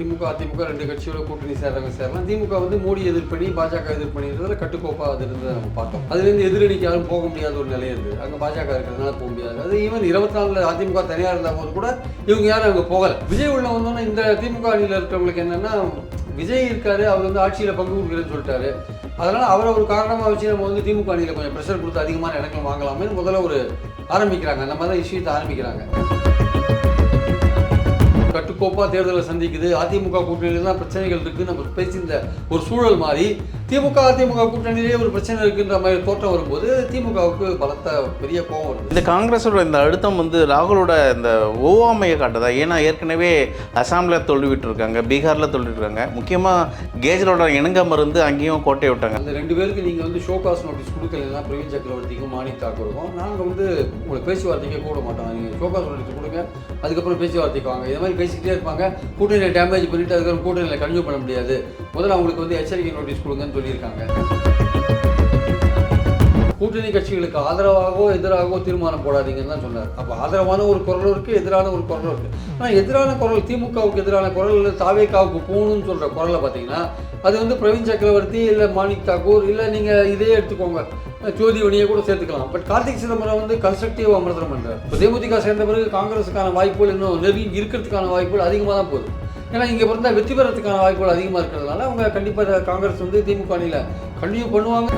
திமுக அதிமுக ரெண்டு கட்சியோட கூட்டணி சேர்றவங்க சேரலாம் திமுக வந்து மோடி எதிர்ப்பணி பாஜக எதிர்ப்பணின்றதுல கட்டுக்கோப்பா அது இருந்ததை நம்ம பார்த்தோம். அதுலேருந்து எதிரணிக்கு யாரும் போக முடியாத ஒரு நிலை இருந்தது அங்கே பாஜக இருக்கிறதுனால போக முடியாது. அது ஈவன் இருபத்தி நாலில் அதிமுக தனியாக இருந்த போது கூட இவங்க யாரும் அங்கே போகல. விஜய் உள்ள வந்தோன்னா இந்த திமுக அணியில் இருக்கிறவங்களுக்கு என்னன்னா விஜய் இருக்காரு அவர் வந்து ஆட்சியில் பங்கு கொடுக்குறேன்னு சொல்லிட்டாரு. அதனால அவரை ஒரு காரணமாக வச்சு நம்ம வந்து திமுக அணியில் கொஞ்சம் ப்ரெஷர் கொடுத்து அதிகமான இடங்கள் வாங்கலாமே முதல்ல ஒரு ஆரம்பிக்கிறாங்க. அந்த மாதிரி இஷ்யூத்தை ஆரம்பிக்கிறாங்க. கட்டுக்கோப்பா தேர்தலை சந்திக்குது. அதிமுக கூட்டணியில் தான் பிரச்சனைகள் இருக்குதுன்னு நம்ம பேசியிருந்த ஒரு சூழல் மாதிரி திமுக அதிமுக கூட்டணியிலே ஒரு பிரச்சனை இருக்குன்ற மாதிரி தோற்றம் வரும்போது திமுகவுக்கு பலத்த பெரிய கோபம் வருது. இந்த காங்கிரஸோட இந்த அழுத்தம் வந்து ராகுலோட இந்த ஓவாமையை காட்டுதா? ஏன்னா ஏற்கனவே அசாமில் தோல்விட்டு இருக்காங்க பீகாரில் தோல்விட்டு இருக்காங்க முக்கியமாக கேஜ்ரோட இணங்காம இருந்து அங்கேயும் கோட்டை விட்டாங்க. அந்த ரெண்டு பேருக்கு நீங்கள் வந்து ஷோகாஸ் நோட்டீஸ் கொடுக்கலன்னா பிரவீன் சக்கரவர்த்திக்கும் மாணிக் தாக்கூருக்கும். நாங்கள் வந்து உங்களை பேச்சுவார்த்தைக்கே கூட மாட்டோம். நீங்கள் ஷோகாஸ் நோட்டீஸ் கொடுங்க அதுக்கப்புறம் பேச்சுவார்த்தைக்கு வாங்க. இது மாதிரி பேசிக்கிட்டே இருப்பாங்க. கூட்டணியில் டேமேஜ் பண்ணிட்டு அதுக்கப்புறம் கூட்டணியில் கன்டினியூ பண்ண முடியாது. முதல்ல அவங்களுக்கு வந்து எச்சரிக்கை நோட்டீஸ் கொடுங்கன்னு சொல்லியிருக்காங்க. கூட்டணி கட்சிகளுக்கு ஆதரவாகவோ எதிராகவோ தீர்மானம் போடாதீங்கன்னு தான் சொன்னார். அப்போ ஆதரவான ஒரு குரல் இருக்குது எதிரான ஒரு குரல் இருக்குது ஆனால் எதிரான குரல் திமுகவுக்கு எதிரான குரல் தாவேக்காவுக்கு போகணும்னு சொல்கிற குரலை பார்த்தீங்கன்னா அது வந்து பிரவீன் சக்கரவர்த்தி இல்லை மாணிக் தாக்கூர் இல்லை நீங்கள் இதே எடுத்துக்கோங்க. ஜோதி வணியை கூட சேர்த்துக்கலாம். பட் கார்த்திக் சிதம்பரம் வந்து கன்ஸ்ட்ரக்டிவ் அமர்த்தனம் பண்ணுறார் இப்போ தேமுதிக சேர்ந்த பிறகு காங்கிரஸுக்கான வாய்ப்புகள் இன்னும் நெருங்கி இருக்கிறதுக்கான வாய்ப்புகள் அதிகமாக தான் போகுது. ஏன்னா இங்கே பிறந்தால் வெற்றி பெறத்துக்கான வாய்ப்புகள் அதிகமாக இருக்கிறதுனால அவங்க கண்டிப்பாக காங்கிரஸ் வந்து திமுக அணியில் கண்டினியூ பண்ணுவாங்க.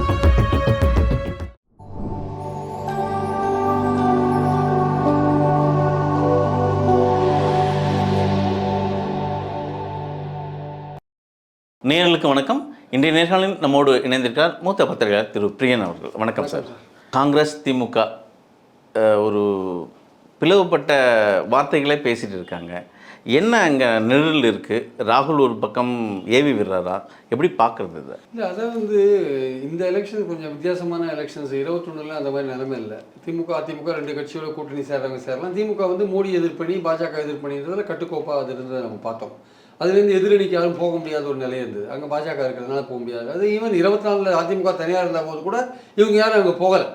நேர்களுக்கு வணக்கம். இன்றைய நேர்காணலில் நம்மோடு இணைந்திருக்கிறார் மூத்த பத்திரிகையாளர் திரு பிரியன் அவர்கள். வணக்கம் சார். காங்கிரஸ் திமுக ஒரு பிளவுபட்ட வார்த்தைகளே பேசிகிட்டு இருக்காங்க. என்ன அங்கே நிழல் இருக்குது ராகுல் ஒரு பக்கம் ஏவி விடுறாரா? எப்படி பார்க்குறது இதை? இல்லை அதாவது வந்து இந்த எலெக்ஷன் கொஞ்சம் வித்தியாசமான எலெக்ஷன்ஸ் இருபத்தொன்னுல அந்த மாதிரி நிலைமை இல்லை. திமுக அதிமுக ரெண்டு கட்சியோட கூட்டணி சேர்றவங்க சேரலாம். திமுக வந்து மோடி எதிர்ப்பணி பாஜக எதிர்ப்பணின்றதுல கட்டுக்கோப்பா அது இருந்ததை நம்ம பார்த்தோம். அதுலேருந்து எதிரணிக்கு யாரும் போக முடியாத ஒரு நிலை இருந்தது. அங்கே பாஜக இருக்கிறதுனால போக முடியாது. அது ஈவன் இருபத்தி நாலில் அதிமுக தனியாக இருந்த போது கூட இவங்க யாரும் அங்கே போகலை.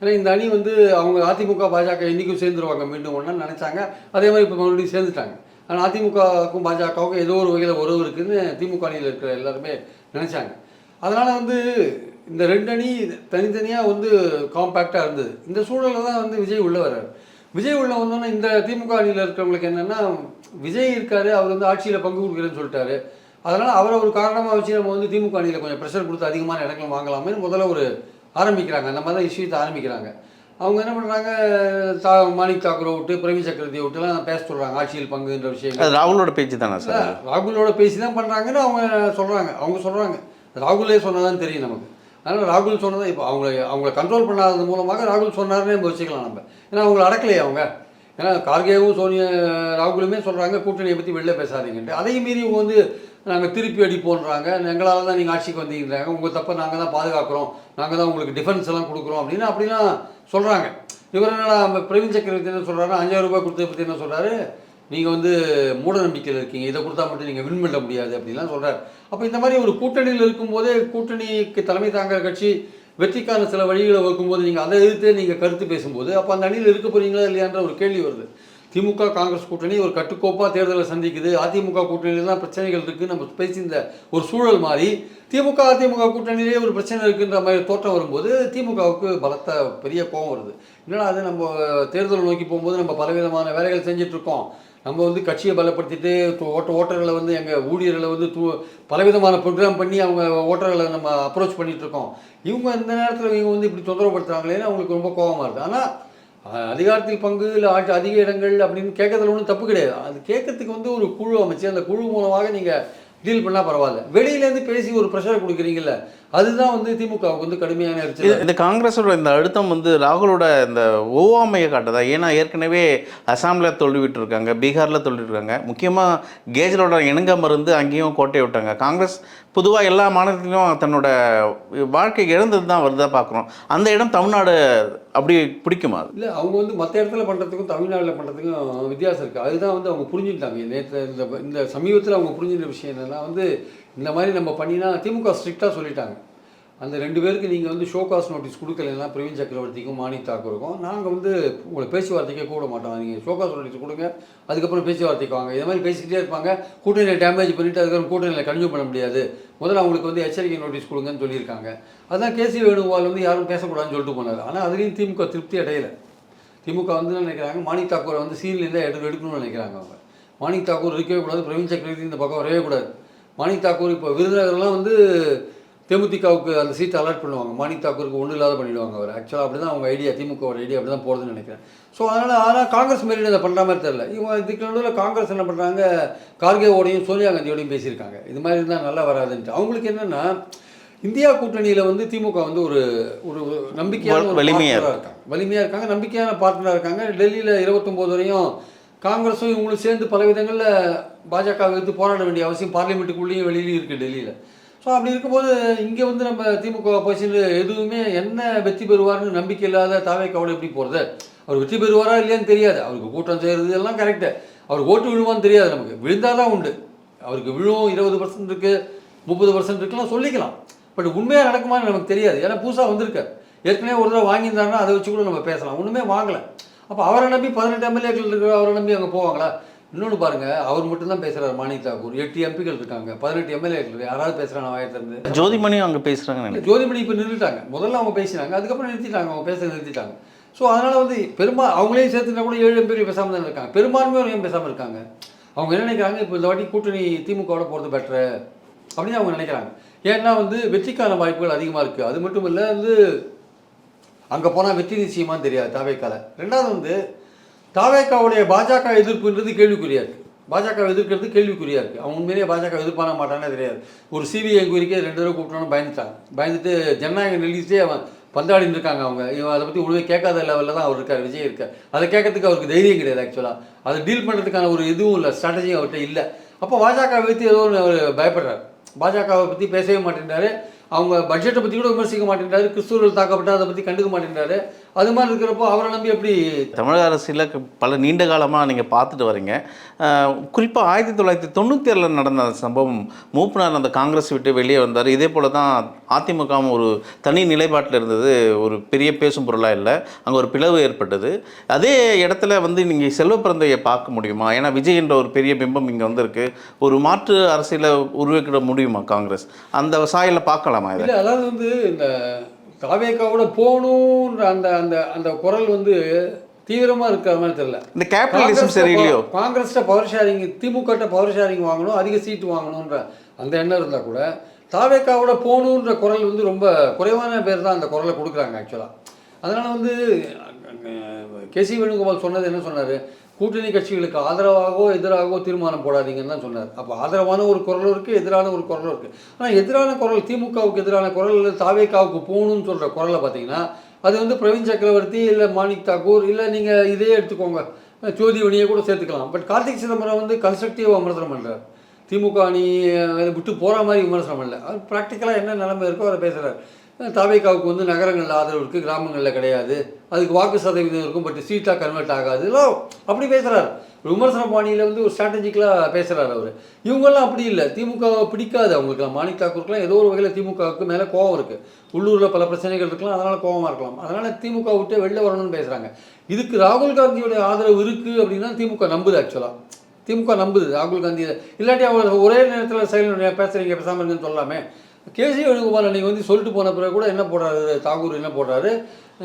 ஏன்னா இந்த அணி வந்து அவங்க அதிமுக பாஜக இன்றைக்கும் சேர்ந்துருவாங்க மீண்டும் ஒன்றா நினச்சாங்க. அதே மாதிரி இப்போ மறுபடியும் சேர்ந்துட்டாங்க. ஆனால் அதிமுகவுக்கும் பாஜகவுக்கும் ஏதோ ஒரு வகையில் உறவு இருக்குன்னு திமுக அணியில் இருக்கிற எல்லாருமே நினச்சாங்க. அதனால் வந்து இந்த ரெண்டு அணி தனித்தனியாக வந்து காம்பேக்டாக இருந்தது. இந்த சூழலில் தான் வந்து விஜய் உள்ள வர்றார். விஜய் உள்ள வந்தோன்னா இந்த திமுக அணியில் இருக்கிறவங்களுக்கு என்னென்னா விஜய் இருக்கார் அவர் வந்து ஆட்சியில் பங்கு கொடுக்குறேன்னு சொல்லிட்டாரு. அதனால் அவரை ஒரு காரணமாக வச்சு நம்ம வந்து திமுக அணியில் கொஞ்சம் ப்ரெஷர் கொடுத்து அதிகமான இடங்கள் வாங்கலாமே முதல்ல ஒரு ஆரம்பிக்கிறாங்க. அந்த மாதிரி தான் இஷ்யூத்தை ஆரம்பிக்கிறாங்க. அவங்க என்ன பண்ணுறாங்க தா மாணிக் தாக்கூரை விட்டு பிரவீன் சக்கரவர்த்தியை விட்டுலாம் பேச சொல்கிறாங்க ஆட்சியில் பங்குன்ற விஷயங்கள் அது ராகுலோட பேச்சு தானே சார் ராகுலோட பேசி தான் பண்ணுறாங்கன்னு அவங்க சொல்கிறாங்க அவங்க சொல்கிறாங்க ராகுலே சொன்னதான் தெரியும் நமக்கு. அதனால் ராகுல் சொன்னதான் இப்போ அவங்கள அவங்கள கண்ட்ரோல் பண்ணாதது மூலமாக ராகுல் சொன்னார்னே நம்ம வச்சுக்கலாம் நம்ம. ஏன்னா அவங்கள அடக்கலையே அவங்க. ஏன்னா கார்கேவும் சோனியா ராகுலுமே சொல்கிறாங்க கூட்டணியை பற்றி வெளில பேசாதீங்கன்ட்டு. அதையும் மீறி இவங்க வந்து நாங்கள் திருப்பி அடிப்போன்றாங்க எங்களால் தான் நீங்கள் ஆட்சிக்கு வந்தீங்கன்றாங்க. உங்கள் தப்பை நாங்கள் தான் பாதுகாக்கிறோம். நாங்கள் தான் உங்களுக்கு டிஃபென்ஸ் எல்லாம் கொடுக்குறோம் அப்படின்னு அப்படிலாம் சொல்கிறாங்க இவர் என்னடா நம்ம பிரவீன் சக்கரவர்த்தி என்ன சொல்கிறாரு அஞ்சாயிரம் ரூபாய் கொடுத்ததை பற்றி என்ன சொல்கிறாரு நீங்கள் வந்து மூட நம்பிக்கையில் இருக்கீங்க. இதை கொடுத்தா மட்டும் நீங்கள் வின் பண்ண முடியாது அப்படின்லாம் சொல்கிறார் அப்போ இந்த மாதிரி ஒரு கூட்டணியில் இருக்கும்போதே கூட்டணிக்கு தலைமை தாங்குற கட்சி வெற்றிக்கான சில வழிகளை வைக்கும்போது நீங்கள் அதை எதிர்த்து நீங்கள் கருத்து பேசும்போது அப்போ அந்த அணியில் இருக்க போகிறீங்களா இல்லையான்ற ஒரு கேள்வி வருது. திமுக காங்கிரஸ் கூட்டணி ஒரு கட்டுக்கோப்பாக தேர்தலை சந்திக்குது. அதிமுக கூட்டணியில் தான் பிரச்சனைகள் இருக்குது நம்ம பேசியிருந்த ஒரு சூழல் மாறி திமுக அதிமுக கூட்டணியிலே ஒரு பிரச்சனை இருக்குன்ற மாதிரி தோற்றம் வரும்போது திமுகவுக்கு பலத்த பெரிய கோபம் வருது. என்னடா அது நம்ம தேர்தலை நோக்கி போகும்போது நம்ம பலவிதமான வேலைகள் செஞ்சிட்ருக்கோம் நம்ம வந்து கட்சியை பலப்படுத்திட்டு ஓட்ட ஓட்டர்களை வந்து எங்கள் ஊழியர்களை வந்து தூ பலவிதமான ப்ரோக்ராம் பண்ணி அவங்க ஓட்டர்களை நம்ம அப்ரோச் பண்ணிகிட்ருக்கோம் இவங்க இந்த நேரத்தில் இவங்க வந்து இப்படி தொந்தரவுப்படுத்துறாங்களேன்னு அவங்களுக்கு ரொம்ப கோபமாக இருக்குது ஆனால் அதிகாரத்தில் பங்கு இல்லை ஆட்சி அதிக இடங்கள் அப்படின்னு கேட்கறதுல ஒன்றும் தப்பு கிடையாது. அது கேட்கறதுக்கு வந்து ஒரு குழு அமைச்சு அந்த குழு மூலமாக நீங்கள் டீல் பண்ணால் பரவாயில்ல. வெளியிலேருந்து பேசி ஒரு ப்ரெஷர் கொடுக்குறீங்கல்ல அதுதான் வந்து திமுகவுக்கு வந்து கடுமையான இந்த காங்கிரஸோட இந்த அழுத்தம் வந்து ராகுலோட இந்த ஓவாமையை காட்டுதா? ஏன்னா ஏற்கனவே அசாமில் தோல்விட்டு இருக்காங்க பீகாரில் தோல்விட்டு இருக்காங்க முக்கியமாக கேஜ்ரோட இணங்காம இருந்து அங்கேயும் கோட்டை விட்டாங்க. காங்கிரஸ் பொதுவாக எல்லா மாநிலத்திலும் தன்னோட வாழ்க்கை இழந்தது தான் வருதா பார்க்குறோம். அந்த இடம் தமிழ்நாடு அப்படி பிடிக்குமா? இல்லை அவங்க வந்து மற்ற இடத்துல பண்ணுறதுக்கும் தமிழ்நாட்டில் பண்ணுறதுக்கும் வித்தியாசம் இருக்குது அதுதான் வந்து அவங்க புரிஞ்சுக்கிட்டாங்க. நேற்று இந்த இந்த சமீபத்தில் அவங்க புரிஞ்சுக்கிற விஷயம் என்னென்னா வந்து இந்த மாதிரி நம்ம பண்ணினா திமுக ஸ்ட்ரிக்டாக சொல்லிட்டாங்க. அந்த ரெண்டு பேருக்கு நீங்கள் வந்து ஷோகாஸ் நோட்டீஸ் கொடுக்கலன்னா பிரவீன் சக்கரவர்த்திக்கும் மாணிக் தாக்கூருக்கும். நாங்கள் வந்து உங்களை பேச்சுவார்த்தைக்கே கூட மாட்டோம். நீங்கள் ஷோகாஸ் நோட்டீஸ் கொடுங்க அதுக்கப்புறம் பேச்சுவார்த்தைக்கு வாங்க. இதை மாதிரி பேசிக்கிட்டே இருப்பாங்க. கூட்டணியை டேமேஜ் பண்ணிவிட்டு அதுக்கப்புறம் கூட்டணியில் கன்வியூ பண்ண முடியாது. முதல்ல அவங்களுக்கு வந்து எச்சரிக்கை நோட்டீஸ் கொடுங்கன்னு சொல்லியிருக்காங்க. அதான் கேசி வேணுகோபால் வந்து யாரும் பேசக்கூடாதுன்னு சொல்லிட்டு போனார். ஆனால் அதுலேயும் திமுக திருப்தி அடையலை. திமுக வந்து என்ன நினைக்கிறாங்க? மாணி தாக்கூரை வந்து சீன்லேருந்து எடுத்து எடுக்கணும்னு நினைக்கிறாங்க அவங்க. மாணிக் தாக்கூர் இருக்கவே கூடாது பிரவீன் சக்கரவர்த்தி இந்த பக்கம் வரவே கூடாது. மாணிக் தாக்கூர் இப்போ விருதுநகர்லாம் வந்து தேமுதிகவுக்கு அந்த சீட் அலாட் பண்ணுவாங்க. மாணிக் தாக்கூருக்கு ஒன்றும் இல்லாத பண்ணிடுவாங்க அவர். ஆக்சுவலாக அப்படி தான் அவங்க ஐடியா திமுகவோட ஐடியா அப்படி தான் போகிறதுன்னு நினைக்கிறேன். ஸோ அதனால் ஆனால் காங்கிரஸ் மாரி இதை பண்ணுற மாதிரி தெரில இவங்க இதுக்கு நடுவில் காங்கிரஸ் என்ன பண்ணுறாங்க கார்கேவோடையும் சோனியா காந்தியோடையும் பேசியிருக்காங்க. இது மாதிரி இருந்தால் நல்லா வராதுன்ட்டு. அவங்களுக்கு என்னென்னா இந்தியா கூட்டணியில் வந்து திமுக வந்து ஒரு ஒரு நம்பிக்கையான ஒரு வலிமையா partner-ஆ இருக்காங்க. வலிமையாக இருக்காங்க நம்பிக்கையான பார்ட்னராக இருக்காங்க. டெல்லியில் இருபத்தொம்போது வரையும் காங்கிரஸும் இவங்களும் சேர்ந்து பல விதங்களில் பாஜக எதிர்த்து போராட வேண்டிய அவசியம் பார்லிமெண்ட்டுக்குள்ளேயும் வெளியிலையும் இருக்குது டெல்லியில். ஸோ அப்படி இருக்கும்போது இங்கே வந்து நம்ம திமுக பொசிஷன் எதுவுமே என்ன வெற்றி பெறுவார்னு நம்பிக்கை இல்லாத தாவே கவலை எப்படி போகிறது அவர் வெற்றி பெறுவாரா இல்லையான்னு தெரியாது. அவருக்கு கூட்டம் செய்கிறது எல்லாம் கரெக்டு அவர் ஓட்டு விழுவான்னு தெரியாது நமக்கு. விழுந்தால் தான் உண்டு. அவருக்கு விழுவும் இருபது பர்சன்ட் இருக்குது முப்பது பர்சன்ட் இருக்குலாம் சொல்லிக்கலாம். பட் உண்மையாக நடக்குமான்னு நமக்கு தெரியாது. ஏன்னா புதுசாக வந்திருக்காரு ஏற்கனவே ஒரு தடவை வாங்கியிருந்தாருன்னா அதை வச்சு கூட நம்ம பேசலாம். ஒன்றுமே வாங்கலை. அப்போ அவரை நம்பி பதினெட்டு எம்எல்ஏக்கள் இருக்கிற அவரை நம்பி அங்கே போவாங்களா? இன்னொன்று பாருங்கள் அவர் மட்டும்தான் பேசுகிறார் மாணிக் தாக்கூர் எட்டு எம்பிக்கள் இருக்காங்க. பதினெட்டு எம்எல்ஏக்கள் யாராவது பேசுகிறாங்க வாயத்திலிருந்து ஜோதிமணியும் அங்கே பேசுகிறாங்கன்னு நினைக்கிறேன். ஜோதிமணி இப்போ நிறுத்திட்டாங்க. முதல்ல அவங்க பேசினாங்க அதுக்கப்புறம் நிறுத்திட்டாங்க அவங்க பேச நிறுத்திட்டாங்க. ஸோ அதனால் வந்து பெரும்பா அவங்களையும் சேர்த்துனா கூட ஏழு எம்பிகள் பேசாமல் தான் இருக்காங்க. பெரும்பான்மையோர் ஏன் பேசாமல் இருக்காங்க? அவங்க என்ன நினைக்கிறாங்க? இப்போ இந்த வாட்டி கூட்டணி திமுகவோட போகிறது பெட்ரு அப்படின்னு அவங்க நினைக்கிறாங்க. ஏன்னா வந்து வெற்றிக்கான வாய்ப்புகள் அதிகமாக இருக்குது அது மட்டும் இல்லை வந்து அங்கே போனால் வெற்றி நிச்சயமான்னு தெரியாது தாவேக்கால. ரெண்டாவது வந்து தாவேக்காவுடைய பாஜக எதிர்ப்புன்றது கேள்விக்குறியா இருக்குது பாஜக எதிர்க்கிறது கேள்விக்குறியா இருக்குது அவன் உண்மையிலேயே பாஜக எதிர்ப்பான மாட்டானே தெரியாது. ஒரு சிபிஐ என்கொயரிக்கே ரெண்டு தடவை கூப்பிட்டோன்னு பயந்துட்டாங்க. பயந்துட்டு ஜனநாயக நிலையிலே அவன் பந்தாடின்னு இருக்காங்க அவங்க. இவன் அதை பற்றி ஒழுங்காக கேட்காத லெவலில் தான் அவர் இருக்கார் விஜய் இருக்கார். அதை கேட்கறதுக்கு அவருக்கு தைரியம் கிடையாது ஆக்சுவலாக அதை டீல் பண்ணுறதுக்கான ஒரு இதுவும் இல்லை ஸ்ட்ராட்டஜியும் அவர்கிட்ட இல்லை. அப்போ பாஜக வைத்து ஏதோ ஒன்று அவர் பயப்படுறார். பாஜகவை பற்றி பேசவே மாட்டேன்றாரு. அவங்க பட்ஜெட்டை பற்றி கூட விமர்சிக்க மாட்டேன்றாரு. கிறிஸ்துவர்கள் தாக்கப்பட்டால் அதை பற்றி கண்டுக்க மாட்டேன்றாரு. அது மாதிரி இருக்கிறப்போ அவரை நம்பி எப்படி தமிழக அரசியலில் க- பல நீண்ட காலமாக நீங்கள் பார்த்துட்டு வரீங்க. குறிப்பாக ஆயிரத்தி தொள்ளாயிரத்தி தொண்ணூற்றி ஏழில் நடந்த அந்த சம்பவம் மூப்பனார் அந்த காங்கிரஸ் விட்டு வெளியே வந்தார். இதே போல் தான் அதிமுகவும் ஒரு தனி நிலைப்பாட்டில் இருந்தது. ஒரு பெரிய பேசும் பொருளாக இல்லை. அங்கே ஒரு பிளவு ஏற்பட்டது. அதே இடத்துல வந்து நீங்கள் செல்வப்பிறந்தையை பார்க்க முடியுமா? ஏன்னா விஜய் என்ற ஒரு பெரிய பிம்பம் இங்கே வந்திருக்கு. ஒரு மாற்று அரசியலை உருவாக்கிட முடியுமா காங்கிரஸ்? அந்த சாயலில் பார்க்கலாமா இதை? இல்லை அதாவது வந்து இந்த காவேக்காவோட போகணுன்ற அந்த அந்த அந்த குரல் வந்து தீவிரமாக இருக்கிற மாதிரி தெரியல. இந்த கேபிட்டலிசம் சரியில்லையோ காங்கிரஸ்ட பவர் ஷேரிங் திமுகட்ட பவர் ஷேரிங் வாங்கணும் அதிக சீட்டு வாங்கணுன்ற அந்த எண்ணம் இருந்தால் கூட தாவேக்காவோட போகணுன்ற குரல் வந்து ரொம்ப குறைவான பேர் தான் அந்த குரலை கொடுக்குறாங்க ஆக்சுவலாக அதனால் வந்து கேசி வேணுகோபால் சொன்னது என்ன சொன்னார்? கூட்டணி கட்சிகளுக்கு ஆதரவாகவோ எதிராகவோ தீர்மானம் போடாதீங்கன்னு தான் சொன்னார். அப்போ ஆதரவான ஒரு குரலும் இருக்குது எதிரான ஒரு குரலும் இருக்குது ஆனால் எதிரான குரல் திமுகவுக்கு எதிரான குரல் தாவேக்காவுக்கு போகணும்னு சொல்கிற குரலை பார்த்தீங்கன்னா அது வந்து பிரவீன் சக்கரவர்த்தி இல்லை மாணிக் தாக்கூர் இல்லை நீங்கள் இதே எடுத்துக்கோங்க. ஜோதி வணியை கூட சேர்த்துக்கலாம். பட் கார்த்திக் சிதம்பரம் வந்து கன்ஸ்ட்ரக்டிவ் விமர்சனம் பண்ணுறார் திமுக அணி விட்டு போகிற மாதிரி விமர்சனம் பண்ணல அவர் ப்ராக்டிக்கலாக என்ன நிலைமை இருக்கோ அதை பேசுகிறார் தாவேக்காவுக்கு வந்து நகரங்களில் ஆதரவு இருக்குது கிராமங்களில் கிடையாது. அதுக்கு வாக்கு சதவீதம் இருக்கும் பட் சீட்டாக கன்வெர்ட் ஆகாது. இல்லை அப்படி பேசுகிறார் விமர்சன பாணியில் வந்து ஒரு ஸ்ட்ராட்டஜிக்கலாக பேசுகிறார் அவர். இவங்கெல்லாம் அப்படி இல்லை. திமுகவை பிடிக்காது அவங்களுக்குலாம் மாணிக் தாக்கூருக்குலாம் ஏதோ ஒரு வகையில் திமுகவுக்கு மேலே கோவம் இருக்குது உள்ளூரில் பல பிரச்சனைகள் இருக்கலாம் அதனால் கோவமாக இருக்கலாம். அதனால் திமுக விட்டு வெளில வரணும்னு பேசுகிறாங்க இதுக்கு ராகுல் காந்தியோட ஆதரவு இருக்குது அப்படின்னா திமுக நம்புது ஆக்சுவலாக திமுக நம்புது. ராகுல் காந்தி இல்லாட்டி அவங்க ஒரே நேரத்தில் செயல் பேசுகிறீங்க பேசாமல் இருக்குன்னு சொல்லாமே. கேசி வேணுகோபால் அன்னைக்கு வந்து சொல்லிட்டு போன பிறகு கூட என்ன போடுறாரு? தாகூர் என்ன போடுறாரு?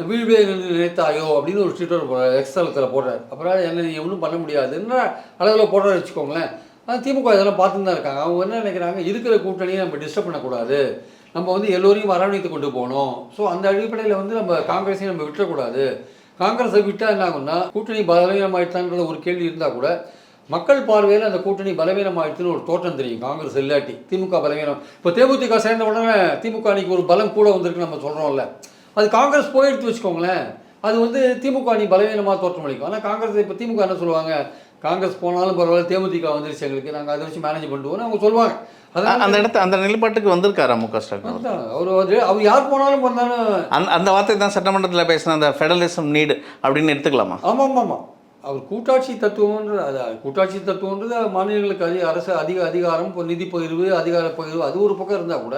வீழ்வே நினைத்தாயோ அப்படின்னு ஒரு ட்விட்டர் போடுறாரு. எக்ஸ்தலத்தில் போடுறாரு. அப்புறம் என்ன நீ ஒன்றும் பண்ண முடியாது. என்ன அளவில் போடுறாரு வச்சுக்கோங்களேன். ஆனால் திமுக இதெல்லாம் பார்த்துட்டு தான் இருக்காங்க. அவங்க என்ன நினைக்கிறாங்க? இருக்கிற கூட்டணியை நம்ம டிஸ்டர்ப் பண்ணக்கூடாது. நம்ம வந்து எல்லோரையும் அரவணைத்து கொண்டு போகணும். ஸோ அந்த அடிப்படையில் வந்து நம்ம காங்கிரஸையும் நம்ம விட்டுறக்கூடாது. காங்கிரஸை விட்டால் என்ன ஆகும்னா கூட்டணி பலவீனமாயிட்டான்ற ஒரு கேள்வி இருந்தால் கூட மக்கள் பார்வையில் அந்த கூட்டணி பலவீனமாயிடுச்சுன்னு ஒரு தோற்றம் தெரியும். காங்கிரஸ் இல்லாட்டி திமுக பலவீனம். இப்போ தேமுதிக சேர்ந்த உடனே திமுக அணிக்கு ஒரு பலம் கூட வந்திருக்கு நம்ம சொல்கிறோம்ல அது காங்கிரஸ் போயிடுத்து வச்சுக்கோங்களேன். அது வந்து திமுக அணி பலவீனமாக தோற்றமளிக்கும் ஆனால் காங்கிரஸ் இப்போ திமுக என்ன சொல்லுவாங்க? காங்கிரஸ் போனாலும் பரவாயில்ல தேமுதிக வந்துருச்சு எங்களுக்கு. நாங்கள் அதை வச்சு மேனேஜ் பண்ணுவோம்னு அவங்க சொல்லுவாங்க. அந்த இடத்த அந்த நிலைப்பாட்டுக்கு வந்திருக்காரா மு க ஸ்டாலின் அவர்? அவர் வந்து அவர் யார் போனாலும் வந்தாலும் அந்த அந்த வார்த்தை தான் சட்டமன்றத்தில் பேசின அந்த ஃபெடரலிசம் நீடு அப்படின்னு எடுத்துக்கலாமா? ஆமாம் ஆமாம் ஆமாம் அவர் கூட்டாட்சி தத்துவம்ன்றது அது கூட்டாட்சி தத்துவன்றது மாநிலங்களுக்கு அதிக அரசு அதிக அதிகாரம் இப்போ நிதி பகிர்வு அதிகார பகிர்வு அது ஒரு பக்கம் இருந்தால் கூட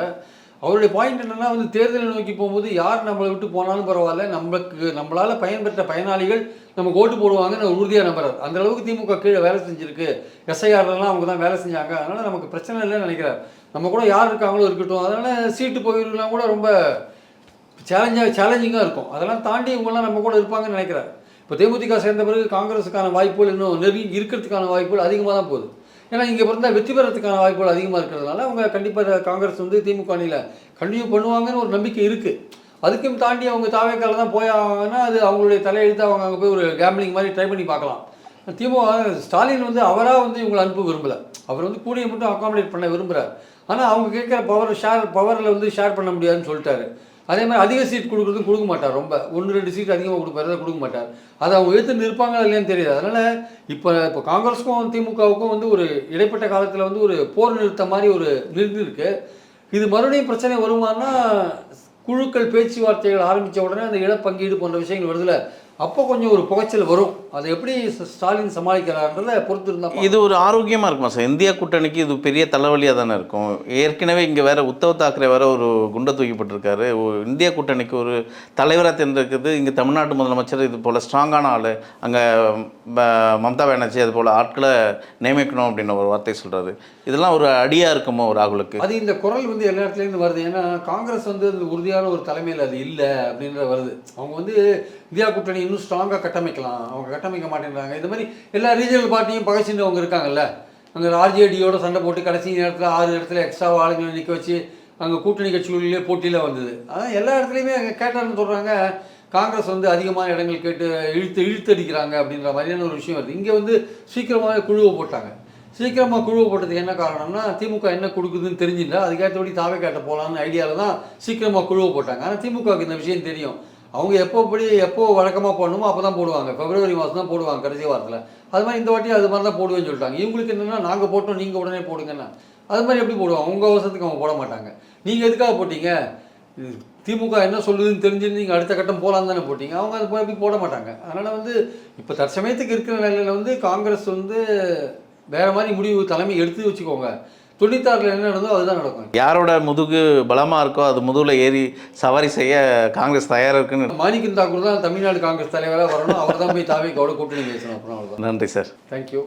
அவருடைய பாயிண்ட் என்னென்னா வந்து தேர்தலை நோக்கி போகும்போது யார் நம்மளை விட்டு போனாலும் பரவாயில்ல நம்மளுக்கு நம்மளால் பயன்பெற்ற பயனாளிகள் நமக்கு ஓட்டு போடுவாங்கன்னு உறுதியாக நம்புறாரு. அந்த அளவுக்கு திமுக கீழே வேலை செஞ்சிருக்கு. எஸ்ஐஆர்லாம் அவங்க தான் வேலை செஞ்சாங்க. அதனால் நமக்கு பிரச்சனை இல்லைன்னு நினைக்கிறார். நம்ம கூட யார் இருக்காங்களோ இருக்கட்டும். அதனால் சீட்டு பகிர்வுலாம் கூட ரொம்ப சேலஞ்சாக சேலஞ்சிங்காக இருக்கும். அதெல்லாம் தாண்டி இவங்கெல்லாம் நம்ம கூட இருப்பாங்கன்னு நினைக்கிறார். இப்போ தேமுதிக சேர்ந்த பிறகு காங்கிரஸுக்கான வாய்ப்புகள் இன்னும் நெருங்கி இருக்கிறதுக்கான வாய்ப்புகள் அதிகமாக தான் போகுது. ஏன்னா இங்கே பிறந்தால் வெற்றி பெறத்துக்கான வாய்ப்புகள் அதிகமாக இருக்கிறதுனால அவங்க கண்டிப்பாக காங்கிரஸ் வந்து திமுக அணியில் கண்டினியூ பண்ணுவாங்கன்னு ஒரு நம்பிக்கை இருக்குது அதுக்கும் தாண்டி அவங்க தாவேக்கால தான் போய் ஆவாங்கன்னா அது அவங்களுடைய தலையெழுத்து அவங்க அங்கே போய் ஒரு கேம்பிளிங் மாதிரி ட்ரை பண்ணி பார்க்கலாம். திமுக ஸ்டாலின் வந்து அவராக வந்து இவங்களை அனுப்ப விரும்பலை. அவர் வந்து கூடிய மட்டும் அகாமடேட் பண்ண விரும்புகிறார் ஆனால் அவங்க கேட்குற பவர் ஷேர் பவரில் வந்து ஷேர் பண்ண முடியாதுன்னு சொல்லிட்டாரு. அதே மாதிரி அதிக சீட் கொடுக்குறதும் கொடுக்க மாட்டார். ரொம்ப ஒன்று ரெண்டு சீட் அதிகமாக கொடுப்பாரு கொடுக்க மாட்டார். அதை அவங்க எடுத்து நிற்பாங்களா இல்லையான்னு தெரியாது. அதனால் இப்போ இப்போ காங்கிரஸுக்கும் திமுகவுக்கும் வந்து ஒரு இடைப்பட்ட காலத்தில் வந்து ஒரு போர் நிறுத்த மாதிரி ஒரு நிறுத்தி இது மறுபடியும் பிரச்சனை வருமானா குழுக்கள் பேச்சுவார்த்தைகள் ஆரம்பித்த உடனே அந்த இடப்பங்கீடு போன்ற விஷயங்கள் வருதுல. அப்போ கொஞ்சம் ஒரு புகைச்சல் வரும். அதை எப்படி ஸ்ட- ஸ்டாலின் சமாளிக்கிறான்றதை பொறுத்து இருந்தால் இது ஒரு ஆரோக்கியமாக இருக்குமா சார்? இந்தியா கூட்டணிக்கு இது பெரிய தலைவலியாக தானே இருக்கும். ஏற்கனவே இங்கே வேற உத்தவ் தாக்கரே வேற ஒரு குண்டை தூக்கிப்பட்டிருக்காரு. இந்தியா கூட்டணிக்கு ஒரு தலைவராக தேர்ந்தெடுக்கிறது இங்கே தமிழ்நாட்டு முதலமைச்சர் இது போல் ஸ்ட்ராங்கான ஆள். அங்கே மம்தா பானர்ஜி அது போல் ஆட்களை நியமிக்கணும் அப்படின்னு ஒரு வார்த்தை சொல்கிறாரு இதெல்லாம் ஒரு அடியாக இருக்குமோ ராகுலுக்கு? அது இந்த குரல் வந்து எல்லா இடத்துலேருந்து வருது. ஏன்னா காங்கிரஸ் வந்து உறுதியான ஒரு தலைமையில் அது இல்லை அப்படின்ற வருது. அவங்க வந்து இந்தியா கூட்டணி இன்னும் ஸ்ட்ராங்காக கட்டமைக்கலாம். அவங்க கட்டமைக்க மாட்டேங்கிறாங்க இந்த மாதிரி எல்லா ரீஜனல் பார்ட்டியும் பகைச்சின்னு இருக்காங்கல்ல. அங்கே ஆர்ஜேடியோட சண்டை போட்டு கடைசி நேரத்தில் ஆறு இடத்துல எக்ஸ்ட்ரா ஆளுங்களை நிற்க வச்சு அங்கே கூட்டணி கட்சிகளிலே போட்டியில் வந்தது. அதான் எல்லா இடத்துலையுமே அங்கே கேட்டார்னு சொல்கிறாங்க காங்கிரஸ் வந்து அதிகமான இடங்கள் கேட்டு இழுத்து இழுத்தடிக்கிறாங்க அப்படின்ற மாதிரியான ஒரு விஷயம் வருது. இங்கே வந்து சீக்கிரமாகவே குழுவை போட்டாங்க. சீக்கிரமாக குழுவை போட்டதுக்கு என்ன காரணம்னா திமுக என்ன கொடுக்குதுன்னு தெரிஞ்சுட்டா அதுக்கேற்றபடி தாவே கேட்ட போகலான்னு ஐடியாவில் தான் சீக்கிரமாக குழுவை போட்டாங்க. ஆனால் திமுகவுக்கு இந்த விஷயம் தெரியும். அவங்க எப்போ எப்படி எப்போ வழக்கமாக போடணுமோ அப்போ தான் போடுவாங்க. பிப்ரவரி மாதம் தான் போடுவாங்க கடைசி வாரத்தில். அது மாதிரி இந்த வாட்டி அது மாதிரி தான் போடுவேன்னு சொல்லிட்டாங்க. இவங்களுக்கு என்னென்னா நாங்கள் போட்டோம் நீங்கள் உடனே போடுங்கன்னா. அது மாதிரி எப்படி போடுவாங்க? உங்கள் அவசரத்துக்கு அவங்க போட மாட்டாங்க. நீங்கள் எதுக்காக போட்டீங்க? திமுக என்ன சொல்லுதுன்னு தெரிஞ்சுட்டு நீங்கள் அடுத்த கட்டம் போகலான்னு தானே போட்டிங்க. அவங்க அது போய் எப்படி போட மாட்டாங்க. அதனால் வந்து இப்போ தற்சமயத்துக்கு இருக்கிற நிலையில் வந்து காங்கிரஸ் வந்து வேறு மாதிரி முடிவு தலைமை எடுத்து வச்சுக்கோங்க. தொண்ணூத்தாறில் என்ன நடந்தோ அதுதான் நடக்கும். யாரோட முதுகு பலமாக இருக்கோ அது முதுகில் ஏறி சவாரி செய்ய காங்கிரஸ் தயாராக இருக்குன்னு மாணிக்கன் தாக்கூர் தான் தமிழ்நாடு காங்கிரஸ் தலைவராக வரணும். அவர் தான் போய் தாவே கூட கூட்டணி பேசணும். அப்புறம் நன்றி சார். தேங்க்யூ